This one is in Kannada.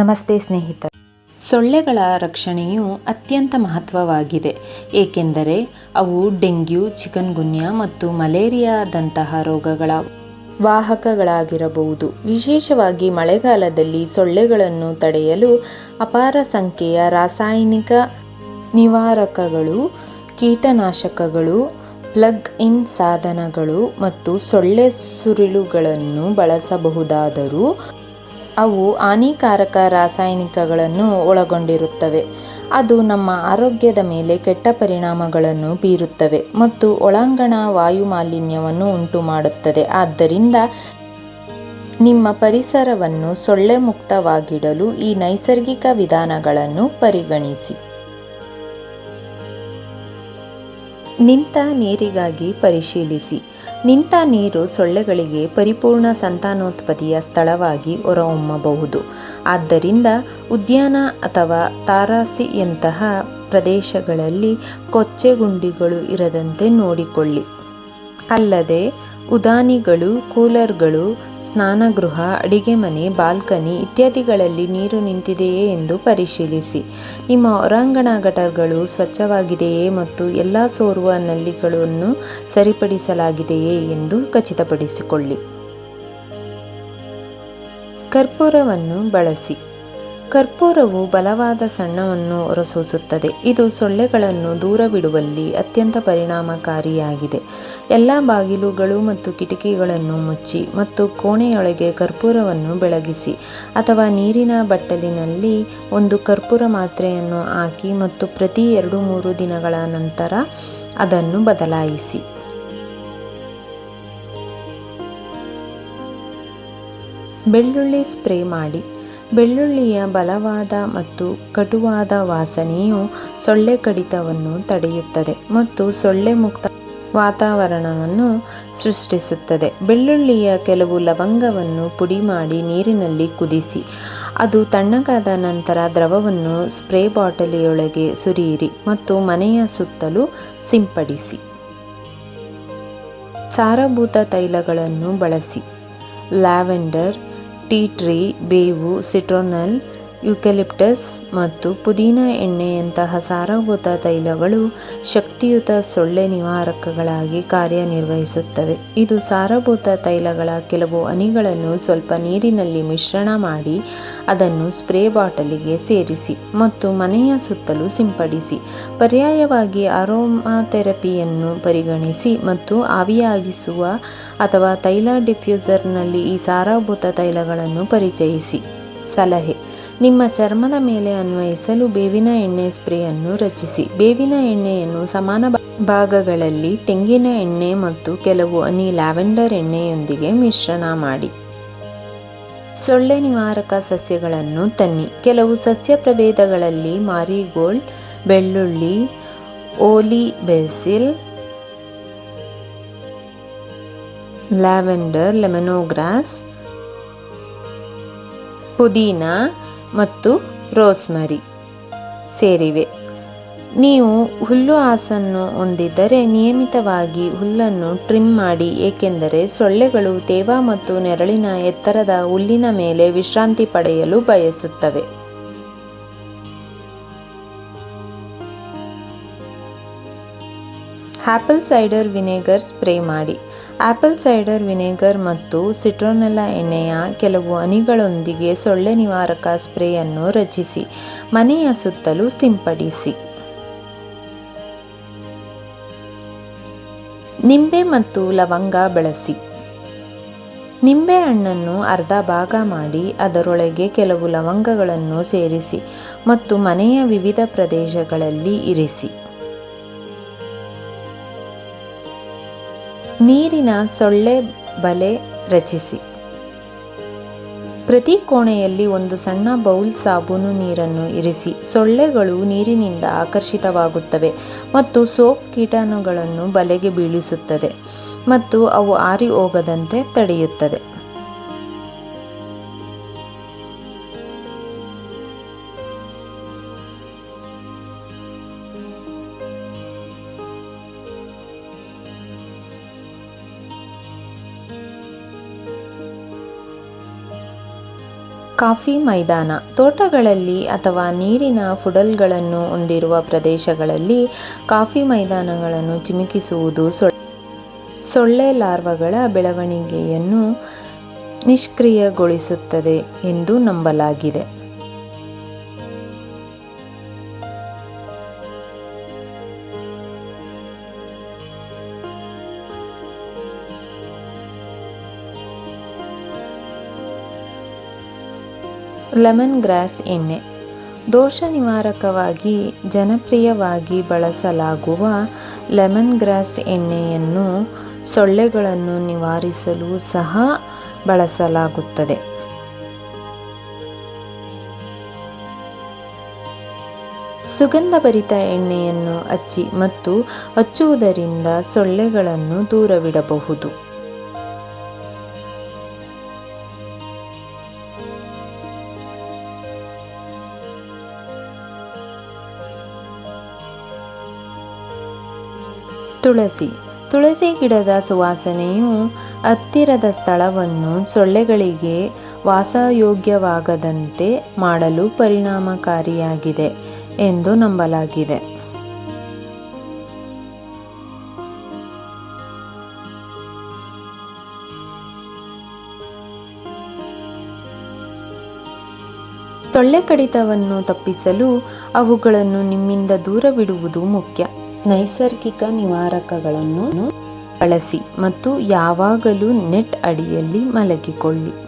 ನಮಸ್ತೆ ಸ್ನೇಹಿತರೆ. ಸೊಳ್ಳೆಗಳ ರಕ್ಷಣೆಯು ಅತ್ಯಂತ ಮಹತ್ವವಾಗಿದೆ. ಏಕೆಂದರೆ ಅವು ಡೆಂಗ್ಯೂ, ಚಿಕನ್ಗುನ್ಯಾ ಮತ್ತು ಮಲೇರಿಯಾದಂತಹ ರೋಗಗಳ ವಾಹಕಗಳಾಗಿರಬಹುದು. ವಿಶೇಷವಾಗಿ ಮಳೆಗಾಲದಲ್ಲಿ ಸೊಳ್ಳೆಗಳನ್ನು ತಡೆಯಲು ಅಪಾರ ಸಂಖ್ಯೆಯ ರಾಸಾಯನಿಕ ನಿವಾರಕಗಳು, ಕೀಟನಾಶಕಗಳು ಪ್ಲಗ್ ಇನ್ ಸಾಧನಗಳು ಮತ್ತು ಸೊಳ್ಳೆ ಸುರುಳುಗಳನ್ನು ಬಳಸಬಹುದಾದರೂ ಅವು ಹಾನಿಕಾರಕ ರಾಸಾಯನಿಕಗಳನ್ನು ಒಳಗೊಂಡಿರುತ್ತವೆ. ಅದು ನಮ್ಮ ಆರೋಗ್ಯದ ಮೇಲೆ ಕೆಟ್ಟ ಪರಿಣಾಮಗಳನ್ನು ಬೀರುತ್ತವೆ ಮತ್ತು ಒಳಾಂಗಣ ವಾಯು ಮಾಲಿನ್ಯವನ್ನು ಉಂಟು ಮಾಡುತ್ತದೆ ಆದ್ದರಿಂದ ನಿಮ್ಮ ಪರಿಸರವನ್ನು ಸೊಳ್ಳೆ ಮುಕ್ತವಾಗಿಡಲು ಈ ನೈಸರ್ಗಿಕ ವಿಧಾನಗಳನ್ನು ಪರಿಗಣಿಸಿ. ನಿಂತ ನೀರಿಗಾಗಿ ಪರಿಶೀಲಿಸಿ. ನಿಂತ ನೀರು ಸೊಳ್ಳೆಗಳಿಗೆ ಪರಿಪೂರ್ಣ ಸಂತಾನೋತ್ಪತ್ತಿಯ ಸ್ಥಳವಾಗಿ ಹೊರಹೊಮ್ಮಬಹುದು. ಆದ್ದರಿಂದ ಉದ್ಯಾನ ಅಥವಾ ತಾರಾಸಿಯಂತಹ ಪ್ರದೇಶಗಳಲ್ಲಿ ಕೊಚ್ಚೆಗುಂಡಿಗಳು ಇರದಂತೆ ನೋಡಿಕೊಳ್ಳಿ. ಅಲ್ಲದೆ ಉದಾನಿಗಳು, ಕೂಲರ್ಗಳು, ಸ್ನಾನಗೃಹ, ಅಡಿಗೆ ಮನೆ, ಬಾಲ್ಕನಿ ಇತ್ಯಾದಿಗಳಲ್ಲಿ ನೀರು ನಿಂತಿದೆಯೇ ಎಂದು ಪರಿಶೀಲಿಸಿ. ನಿಮ್ಮ ಹೊರಾಂಗಣ ಗಟರ್ಗಳು ಸ್ವಚ್ಛವಾಗಿದೆಯೇ ಮತ್ತು ಎಲ್ಲ ಸೋರುವ ನಲ್ಲಿಗಳನ್ನು ಸರಿಪಡಿಸಲಾಗಿದೆಯೇ ಎಂದು ಖಚಿತಪಡಿಸಿಕೊಳ್ಳಿ. ಕರ್ಪೂರವನ್ನು ಬಳಸಿ. ಕರ್ಪೂರವು ಬಲವಾದ ಸಣ್ಣವನ್ನು ಹೊರಸೂಸುತ್ತದೆ. ಇದು ಸೊಳ್ಳೆಗಳನ್ನು ದೂರವಿಡುವಲ್ಲಿ ಅತ್ಯಂತ ಪರಿಣಾಮಕಾರಿಯಾಗಿದೆ. ಎಲ್ಲ ಬಾಗಿಲುಗಳು ಮತ್ತು ಕಿಟಕಿಗಳನ್ನು ಮುಚ್ಚಿ ಮತ್ತು ಕೋಣೆಯೊಳಗೆ ಕರ್ಪೂರವನ್ನು ಬೆಳಗಿಸಿ ಅಥವಾ ನೀರಿನ ಬಟ್ಟಲಿನಲ್ಲಿ ಒಂದು ಕರ್ಪೂರ ಮಾತ್ರೆಯನ್ನು ಹಾಕಿ ಮತ್ತು ಪ್ರತಿ ಎರಡು ಮೂರು ದಿನಗಳ ನಂತರ ಅದನ್ನು ಬದಲಾಯಿಸಿ. ಬೆಳ್ಳುಳ್ಳಿ ಸ್ಪ್ರೇ ಮಾಡಿ. ಬೆಳ್ಳುಳ್ಳಿಯ ಬಲವಾದ ಮತ್ತು ಕಟುವಾದ ವಾಸನೆಯು ಸೊಳ್ಳೆ ಕಡಿತವನ್ನು ತಡೆಯುತ್ತದೆ ಮತ್ತು ಸೊಳ್ಳೆ ಮುಕ್ತ ವಾತಾವರಣವನ್ನು ಸೃಷ್ಟಿಸುತ್ತದೆ. ಬೆಳ್ಳುಳ್ಳಿಯ ಕೆಲವು ಲವಂಗವನ್ನು ಪುಡಿ ಮಾಡಿ ನೀರಿನಲ್ಲಿ ಕುದಿಸಿ, ಅದು ತಣ್ಣಗಾದ ನಂತರ ದ್ರವವನ್ನು ಸ್ಪ್ರೇ ಬಾಟಲಿಯೊಳಗೆ ಸುರಿಯಿರಿ ಮತ್ತು ಮನೆಯ ಸುತ್ತಲೂ ಸಿಂಪಡಿಸಿ. ಸಾರಭೂತ ತೈಲಗಳನ್ನು ಬಳಸಿ. ಲ್ಯಾವೆಂಡರ್ ಟೀ ಟ್ರೀ ಬೇವು ಸಿಟ್ರೋನಲ್ ಯುಕೆಲಿಪ್ಟಸ್ ಮತ್ತು ಪುದೀನ ಎಣ್ಣೆಯಂತಹ ಸಾರಭೂತ ತೈಲಗಳು ಶಕ್ತಿಯುತ ಸೊಳ್ಳೆ ನಿವಾರಕಗಳಾಗಿ ಕಾರ್ಯನಿರ್ವಹಿಸುತ್ತವೆ. ಇದು ಸಾರಭೂತ ತೈಲಗಳ ಕೆಲವು ಹನಿಗಳನ್ನು ಸ್ವಲ್ಪ ನೀರಿನಲ್ಲಿ ಮಿಶ್ರಣ ಮಾಡಿ ಅದನ್ನು ಸ್ಪ್ರೇ ಬಾಟಲಿಗೆ ಸೇರಿಸಿ ಮತ್ತು ಮನೆಯ ಸುತ್ತಲೂ ಸಿಂಪಡಿಸಿ, ಪರ್ಯಾಯವಾಗಿ ಅರೋಮಾಥೆರಪಿಯನ್ನು ಪರಿಗಣಿಸಿ ಮತ್ತು ಆವಿಯಾಗಿಸುವ ಅಥವಾ ತೈಲ ಡಿಫ್ಯೂಸರ್ನಲ್ಲಿ ಈ ಸಾರಭೂತ ತೈಲಗಳನ್ನು ಪರಿಚಯಿಸಿ. ಸಲಹೆ ನಿಮ್ಮ ಚರ್ಮದ ಮೇಲೆ ಅನ್ವಯಿಸಲು ಬೇವಿನ ಎಣ್ಣೆ ಸ್ಪ್ರೇಯನ್ನು ರಚಿಸಿ. ಬೇವಿನ ಎಣ್ಣೆಯನ್ನು ಸಮಾನ ಭಾಗಗಳಲ್ಲಿ ತೆಂಗಿನ ಎಣ್ಣೆ ಮತ್ತು ಕೆಲವು ಹನಿ ಲ್ಯಾವೆಂಡರ್ ಎಣ್ಣೆಯೊಂದಿಗೆ ಮಿಶ್ರಣ ಮಾಡಿ. ಸೊಳ್ಳೆ ನಿವಾರಕ ಸಸ್ಯಗಳನ್ನು ತನ್ನಿ. ಕೆಲವು ಸಸ್ಯ ಪ್ರಭೇದಗಳಲ್ಲಿ ಮಾರಿಗೋಲ್ಡ್, ಬೆಳ್ಳುಳ್ಳಿ, ಓಲಿ ಬೆಸಿಲ್, ಲ್ಯಾವೆಂಡರ್, ಲೆಮನೋಗ್ರಾಸ್, ಪುದೀನ ಮತ್ತು ರೋಸ್ಮರಿ ಸೇರಿವೆ. ನೀವು ಹುಲ್ಲು ಹಾಸನ್ನು ಹೊಂದಿದ್ದರೆ ನಿಯಮಿತವಾಗಿ ಹುಲ್ಲನ್ನು ಟ್ರಿಮ್ ಮಾಡಿ, ಏಕೆಂದರೆ ಸೊಳ್ಳೆಗಳು ತೇವ ಮತ್ತು ನೆರಳಿನ ಎತ್ತರದ ಹುಲ್ಲಿನ ಮೇಲೆ ವಿಶ್ರಾಂತಿ ಪಡೆಯಲು ಬಯಸುತ್ತವೆ. ಆಪಲ್ ಸೈಡರ್ ವಿನೆಗರ್ ಸ್ಪ್ರೇ ಮಾಡಿ. ಆ್ಯಪಲ್ ಸೈಡರ್ ವಿನೆಗರ್ ಮತ್ತು ಸಿಟ್ರೋನೆಲ್ಲ ಎಣ್ಣೆಯ ಕೆಲವು ಹನಿಗಳೊಂದಿಗೆ ಸೊಳ್ಳೆ ನಿವಾರಕ ಸ್ಪ್ರೇಯನ್ನು ರಚಿಸಿ, ಮನೆಯ ಸುತ್ತಲೂ ಸಿಂಪಡಿಸಿ. ನಿಂಬೆ ಮತ್ತು ಲವಂಗ ಬಳಸಿ. ನಿಂಬೆ ಹಣ್ಣನ್ನು ಅರ್ಧ ಭಾಗ ಮಾಡಿ, ಅದರೊಳಗೆ ಕೆಲವು ಲವಂಗಗಳನ್ನು ಸೇರಿಸಿ ಮತ್ತು ಮನೆಯ ವಿವಿಧ ಪ್ರದೇಶಗಳಲ್ಲಿ ಇರಿಸಿ. ನೀರಿನ ಸೊಳ್ಳೆ ಬಲೆ ರಚಿಸಿ. ಪ್ರತಿ ಕೋಣೆಯಲ್ಲಿ ಒಂದು ಸಣ್ಣ ಬೌಲ್ ಸಾಬೂನು ನೀರನ್ನು ಇರಿಸಿ. ಸೊಳ್ಳೆಗಳು ನೀರಿನಿಂದ ಆಕರ್ಷಿತವಾಗುತ್ತವೆ ಮತ್ತು ಸೋಪ್ ಕೀಟಾಣುಗಳನ್ನು ಬಲೆಗೆ ಬೀಳಿಸುತ್ತದೆ ಮತ್ತು ಅವು ಆರಿ ಹೋಗದಂತೆ ತಡೆಯುತ್ತದೆ. ಕಾಫಿ ಮೈದಾನ. ತೋಟಗಳಲ್ಲಿ ಅಥವಾ ನೀರಿನ ಫುಡಲ್ಗಳನ್ನು ಹೊಂದಿರುವ ಪ್ರದೇಶಗಳಲ್ಲಿ ಕಾಫಿ ಮೈದಾನಗಳನ್ನು ಚಿಮುಕಿಸುವುದು ಸೊಳ್ಳೆ ಲಾರ್ವಗಳ ಬೆಳವಣಿಗೆಯನ್ನು ನಿಷ್ಕ್ರಿಯಗೊಳಿಸುತ್ತದೆ ಎಂದು ನಂಬಲಾಗಿದೆ. ಲೆಮನ್ ಗ್ರಾಸ್ ಎಣ್ಣೆ. ದೋಷ ನಿವಾರಕವಾಗಿ ಜನಪ್ರಿಯವಾಗಿ ಬಳಸಲಾಗುವ ಲೆಮನ್ ಗ್ರಾಸ್ ಎಣ್ಣೆಯನ್ನು ಸೊಳ್ಳೆಗಳನ್ನು ನಿವಾರಿಸಲು ಸಹ ಬಳಸಲಾಗುತ್ತದೆ. ಸುಗಂಧಭರಿತ ಎಣ್ಣೆಯನ್ನು ಹಚ್ಚಿ ಮತ್ತು ಹಚ್ಚುವುದರಿಂದ ಸೊಳ್ಳೆಗಳನ್ನು ದೂರವಿಡಬಹುದು. ತುಳಸಿ. ತುಳಸಿ ಗಿಡದ ಸುವಾಸನೆಯು ಹತ್ತಿರದ ಸ್ಥಳವನ್ನು ಸೊಳ್ಳೆಗಳಿಗೆ ವಾಸಯೋಗ್ಯವಾಗದಂತೆ ಮಾಡಲು ಪರಿಣಾಮಕಾರಿಯಾಗಿದೆ ಎಂದು ನಂಬಲಾಗಿದೆ. ಸೊಳ್ಳೆ ಕಡಿತವನ್ನು ತಪ್ಪಿಸಲು ಅವುಗಳನ್ನು ನಿಮ್ಮಿಂದ ದೂರವಿಡುವುದು ಮುಖ್ಯ. ನೈಸರ್ಗಿಕ ನಿವಾರಕಗಳನ್ನು ಬಳಸಿ ಮತ್ತು ಯಾವಾಗಲೂ ನೆಟ್ ಅಡಿಯಲ್ಲಿ ಮಲಗಿಕೊಳ್ಳಿ.